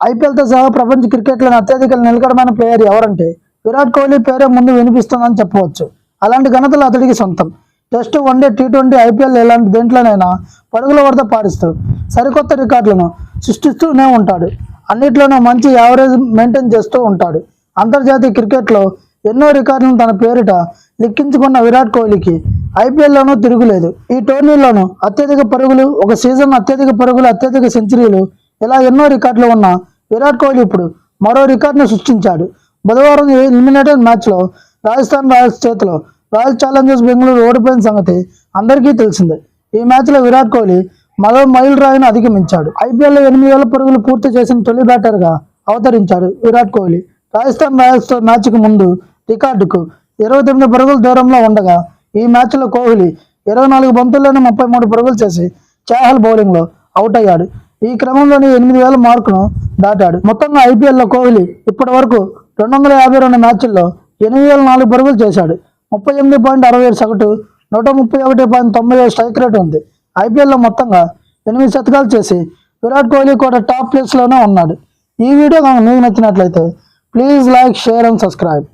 ఐపీఎల్తో సహా ప్రపంచ క్రికెట్లో అత్యధిక నిలకడమైన ప్లేయర్ ఎవరంటే విరాట్ కోహ్లీ పేరే ముందు వినిపిస్తుందని చెప్పవచ్చు. అలాంటి ఘనతలు అతడికి సొంతం. Test one day T twenty IPL ఎలాంటి దేంట్లోనైనా పరుగుల వరద పాటిస్తూ సరికొత్త రికార్డులను సృష్టిస్తూనే ఉంటాడు. అన్నిట్లోనూ మంచి యావరేజ్ మెయింటైన్ చేస్తూ ఉంటాడు. అంతర్జాతీయ క్రికెట్లో ఎన్నో రికార్డులను తన పేరిట లిక్కించుకున్న విరాట్ కోహ్లీకి ఐపీఎల్లోనూ తిరుగులేదు. ఈ టోర్నీలోనూ అత్యధిక పరుగులు ఒక సీజన్ అత్యధిక పరుగులు అత్యధిక సెంచరీలు ఇలా ఎన్నో రికార్డులు ఉన్న విరాట్ కోహ్లీ ఇప్పుడు మరో రికార్డును సృష్టించాడు. బుధవారం ఎలిమినేటెడ్ మ్యాచ్లో రాజస్థాన్ రాయల్స్ చేతిలో రాయల్ ఛాలెంజర్స్ బెంగళూరు ఓడిపోయిన సంగతి అందరికీ తెలిసిందే. ఈ మ్యాచ్లో విరాట్ కోహ్లీ మరో మైల్ రాయిని అధిగమించాడు. ఐపీఎల్లో ఎనిమిది వేల పరుగులు పూర్తి చేసిన తొలి బ్యాటర్గా అవతరించాడు విరాట్ కోహ్లీ. రాజస్థాన్ రాయల్స్తో మ్యాచ్కు ముందు రికార్డుకు ఇరవై తొమ్మిది పరుగుల దూరంలో ఉండగా ఈ మ్యాచ్లో కోహ్లీ ఇరవై నాలుగు బంతుల్లోనే ముప్పై మూడు పరుగులు చేసి చాహల్ బౌలింగ్లో అవుట్ అయ్యాడు. ఈ క్రమంలోనే ఎనిమిది వేల మార్కును దాటాడు. మొత్తంగా ఐపీఎల్లో కోహ్లీ ఇప్పటి వరకు రెండు వందల యాభై రెండు మ్యాచ్ల్లో ఎనిమిది వేల నాలుగు పరుగులు చేశాడు. ముప్పై ఎనిమిది పాయింట్ అరవై ఏడు సగటు నూట ముప్పై ఒకటి పాయింట్ తొంభై ఏడు స్ట్రైక్ రేట్ ఉంది. ఐపీఎల్లో మొత్తంగా ఎనిమిది శతకాలు చేసి విరాట్ కోహ్లీ కూడా టాప్ ప్లేస్లోనే ఉన్నాడు. ఈ వీడియో కనుక మీకు నచ్చినట్లయితే please like share and subscribe.